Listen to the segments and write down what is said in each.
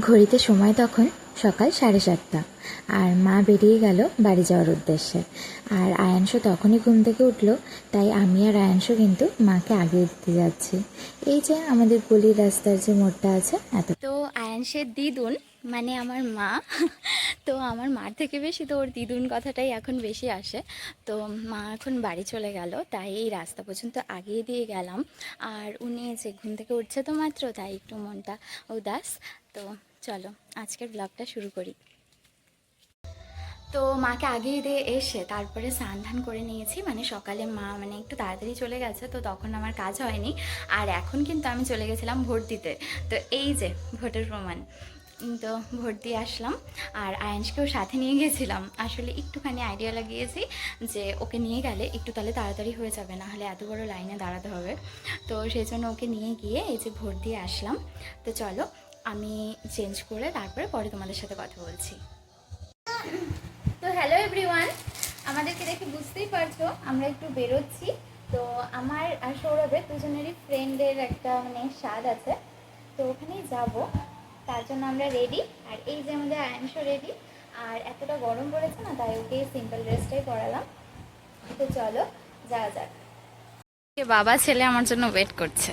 ঘড়িতে সময় তখন সকাল সাড়ে সাতটা। আর মা বেরিয়ে গেল বাড়ি যাওয়ার উদ্দেশ্যে। আর আয়াংশ তখনই ঘুম থেকে উঠল, তাই আমি আর আয়াংশ কিন্তু মাকে আগে দিতে যাচ্ছি। এই যে আমাদের গলির রাস্তার যে মোড়টা আছে, এত তো আয়ানসের দিদুন মানে আমার মা, তো আমার মার থেকে বেশি তো ওর দিদুন কথাটাই এখন বেশি আসে। তো মা এখন বাড়ি চলে গেল, তাই এই রাস্তা পর্যন্ত আগিয়ে দিয়ে গেলাম। আর উনি যে ঘুম থেকে উঠছে তো মাত্র, তাই একটু মনটা উদাস। তো চলো, আজকের ব্লগটা শুরু করি। তো মাকে আগিয়ে দিয়ে এসে তারপরে স্নান ধান করে নিয়েছি মানে সকালে মা মানে একটু তাড়াতাড়ি চলে গেছে, তো তখন আমার কাজ হয়নি। আর এখন কিন্তু আমি চলে গেছিলাম ভোট দিতে। তো এই যে ভোটের প্রমাণ। তো ভোট দিয়ে আসলাম। আর আয়ানসকেও সাথে নিয়ে গেছিলাম। আসলে একটুখানি আইডিয়া লাগিয়েছি যে ওকে নিয়ে গেলে একটু তাহলে তাড়াতাড়ি হয়ে যাবে, না হলে এত বড় লাইনে দাঁড়াতে হবে। তো সেই জন্য ওকে নিয়ে গিয়ে এই যে ভোট দিয়ে আসলাম। তো চলো আমি চেঞ্জ করে তারপরে পরে তোমাদের সাথে কথা বলছি। তো হ্যালো এভরিওয়ান আমাদেরকে দেখে বুঝতেই পারছ, আমরা একটু বেরোচ্ছি। তো আমার আর সৌরভের দুজনেরই ফ্রেন্ডের একটা মানে স্বাদ আছে। তো ওখানেই যাব, তার জন্য আমরা রেডি আর এই যে আমাদের আয়াংশ রেডি আর এতটা গরম পড়েছে না, তাই ওকে সিম্পল ড্রেসটাই পরালাম। তো চলো, যাওয়া যাক। বাবা ছেলে আমার জন্য ওয়েট করছে।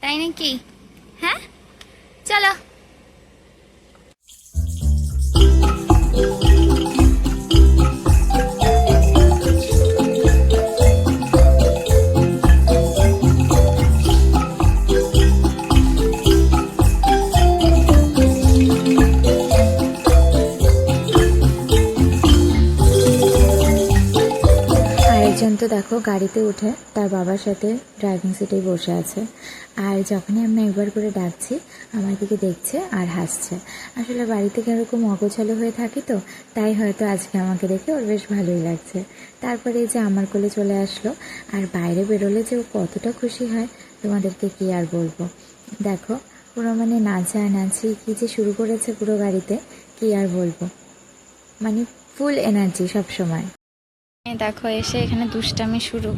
তাই নাকি? হ্যাঁ? চলো তো দেখো, গাড়িতে উঠে তার বাবার সাথে ড্রাইভিং সিটেই বসে আছে। আর যখনই আমি একবার করে ডাকছি, আমার দিকে দেখছে আর হাসছে। আসলে বাড়িতে কীরকম অগোছালো হয়ে থাকি তো, তাই হয়তো আজকে আমাকে দেখে ওর বেশ ভালোই লাগছে। তারপরে যে আমার কোলে চলে আসলো, আর বাইরে বেরোলে যে ও কতটা খুশি হয়, তোমাদেরকে কি আর বলব? দেখো পুরো মানে নাচা নাচি কি যে শুরু করেছে পুরো গাড়িতে, কি আর বলব? মানে ফুল এনার্জি সব সময় দেখো এসে এখানে দুষ্টামি শুরু।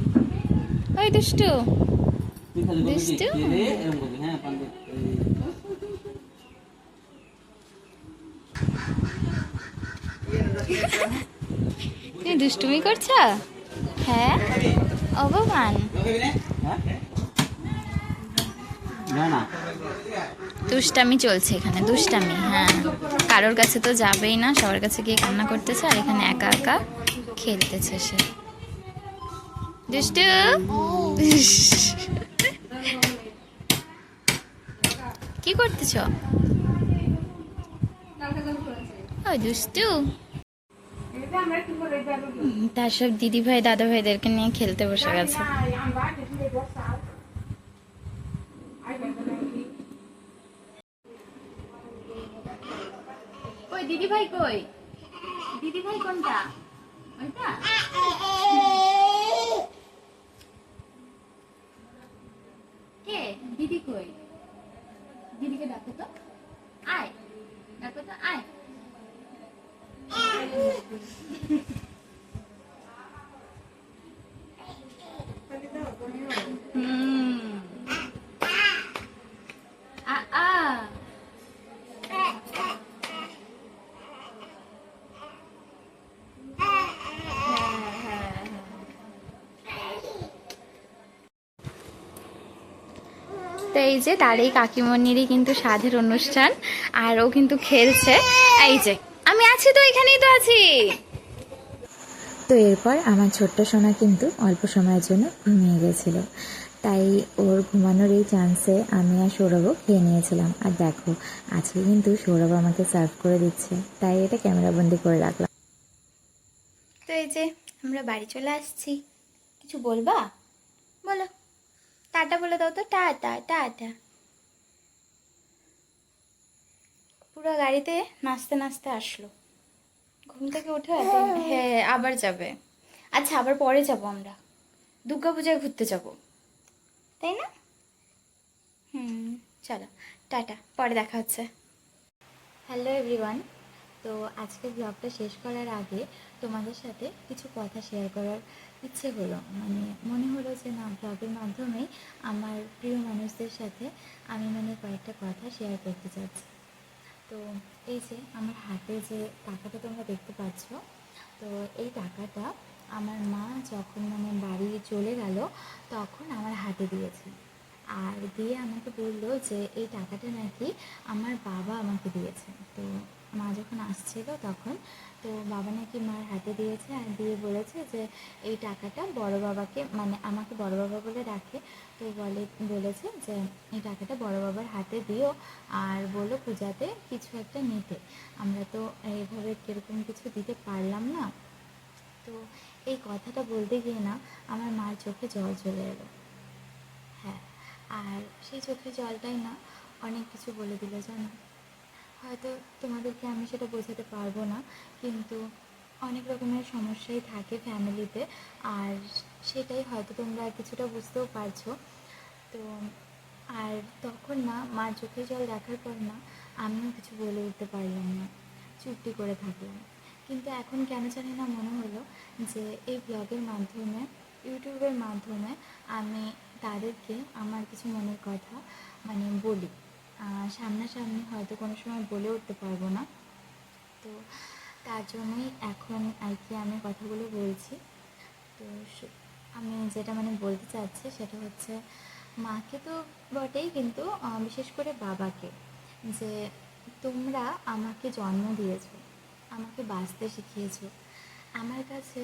ওই দুষ্টু। দুষ্টু? হ্যাঁ। তুমি দুষ্টুমি করছ? হ্যাঁ? অবমান। দুষ্টামি চলছে এখানে দুষ্টামি হ্যাঁ। কারোর কাছে তো যাবেই না সবার কাছে গিয়ে কান্না করতেছে আর এখানে একা একা। খেলতেছে সে। দুষ্টু? কি করতেছ? দুষ্টু। তার সব দিদি ভাই, দাদা ভাইদেরকে নিয়ে খেলতে বসে গেছে। দিদি ভাই কই? দিদি ভাই কোনটা? কে? দিদি কই? দিদিকে ডাকো তো। আয়। ডাকো তো আয়। তো এই যে তার এই কাকিমণিরই কিন্তু সাধের অনুষ্ঠান আর ও কিন্তু খেলছে। এই যে আমি আছি তো এখানেই তো আছি। তো এরপর আমার ছোট্ট সোনা কিন্তু অল্প সময়ের জন্য ঘুমিয়ে গেছিল। তাই ওর ঘুমানোর এই চান্সে আমি আর সৌরভও খেয়ে নিয়েছিলাম। আর দেখো আজকে কিন্তু সৌরভ আমাকে সার্ভ করে দিচ্ছে। তাই এটা ক্যামেরাবন্দি করে রাখলাম। তো এই যে আমরা বাড়ি চলে আসছি। কিছু বলবা? বলো। টাটা বলে দাও তো টাটা টাটা। পুরো গাড়িতে নাচতে নাচতে আসলো। ঘুম থেকে উঠে হ্যাঁ। আবার যাবে। আচ্ছা আবার পরে যাব আমরা। দুর্গা পূজায় ঘুরতে যাব। তাই না? হুম চলো টাটা পরে দেখা হচ্ছে। হ্যালো এভরিওয়ান তো আজকে ব্লগটা শেষ করার আগে তোমাদের সাথে কিছু কথা শেয়ার করার ইচ্ছে হলো। মানে মনে হলো যে না ব্লগের মাধ্যমে আমার প্রিয় মানুষদের সাথে আমি মানে কয়েকটা কথা শেয়ার করতে চাচ্ছি। তো এই যে আমার হাতে যে টাকাটা তোমরা দেখতে পাচ্ছ, তো এই টাকাটা আমার মা যখন মানে বাড়ি চলে গেল, তখন আমার হাতে দিয়েছে। আর দিয়ে আমাকে বলল যে, এই টাকাটা নাকি আমার বাবা আমাকে দিয়েছে। তো মা যখন আসছিল তখন, তো বাবা নাকি মার হাতে দিয়েছে আর দিয়ে বলেছে যে, এই টাকাটা বড় বাবাকে মানে আমাকে বড় বাবা বলে ডাকে। তো বলে, বলেছে যে, এই টাকাটা বড় বাবার হাতে দিও আর বলো পূজাতে কিছু একটা নিতে। আমরা তো এইভাবে কীরকম কিছু দিতে পারলাম না। তো এই কথাটা বলতে গিয়ে না, আমার মার চোখে জল চলে এলো। হ্যাঁ আর সেই চোখের জলটাই না, অনেক কিছু বলে দিল, জানো? হয়তো তোমাদেরকে আমি সেটা বোঝাতে পারব না, কিন্তু অনেক রকমের সমস্যাই থাকে ফ্যামিলিতে আর সেটাই হয়তো তোমরা কিছুটা বুঝতেও পারছ। তো আর তখন না, মার চোখে জল দেখার পর না, আমিও কিছু বলে উঠতে পারলাম না, চুপটি করে থাকলাম। কিন্তু এখন কেন জানি না মনে হলো যে এই ব্লগের মাধ্যমে ইউটিউবের মাধ্যমে আমি তাদেরকে আমার কিছু মনের কথা মানে বলি। সামনাসামনি হয়তো কোনো সময় বলে উঠতে পারব না। তো তার জন্যই এখন আর কি আমি কথাগুলো বলছি। তো আমি যেটা মানে বলতে চাচ্ছি সেটা হচ্ছে, মাকে তো বটেই কিন্তু বিশেষ করে বাবাকে যে তোমরা আমাকে জন্ম দিয়েছ, আমাকে বাঁচতে শিখিয়েছো। আমার কাছে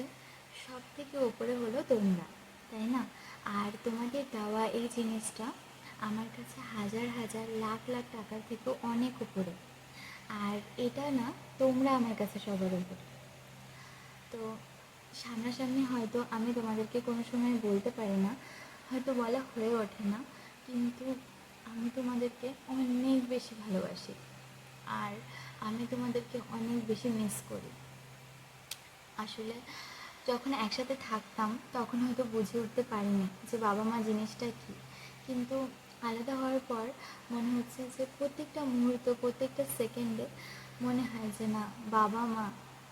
সব থেকে ওপরে হলো তোমরা, তাই না? আর তোমাদের দেওয়া এই জিনিসটা আমার কাছে হাজার হাজার, লাখ লাখ টাকার থেকেও অনেক উপরে। আর এটা না, তোমরা আমার কাছে সবার উপরে। তো সামনাসামনি হয়তো আমি তোমাদেরকে কোনো সময় বলতে পারি না, হয়তো বলা হয়ে ওঠে না, কিন্তু আমি তোমাদেরকে অনেক বেশি ভালোবাসি। আর আমি তোমাদেরকে অনেক বেশি মিস করি। আসলে যখন একসাথে থাকতাম, তখন হয়তো বুঝে উঠতে পারিনি যে বাবা মা জিনিসটা কী। কিন্তু আলাদা হওয়ার পর মনে হচ্ছে যে প্রত্যেকটা মুহূর্ত, প্রত্যেকটা সেকেন্ডে মনে হয় যে না, বাবা মা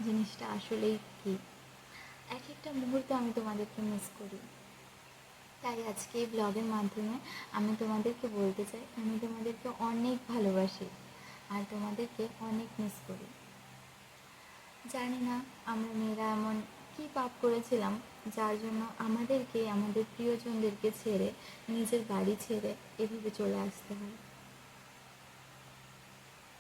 জিনিসটা আসলেই কী? এক একটা মুহূর্ত আমি তোমাদেরকে মিস করি। তাই আজকে এই ব্লগের মাধ্যমে আমি তোমাদেরকে বলতে চাই, আমি তোমাদেরকে অনেক ভালোবাসি আর তোমাদেরকে অনেক মিস করি। জানি না আমরা মেয়েরা এমন কী পাপ করেছিলাম, যার জন্য আমাদেরকে, আমাদের প্রিয়জনদেরকে ছেড়ে, নিজের বাড়ি ছেড়ে এভাবে চলে আসতে হয়।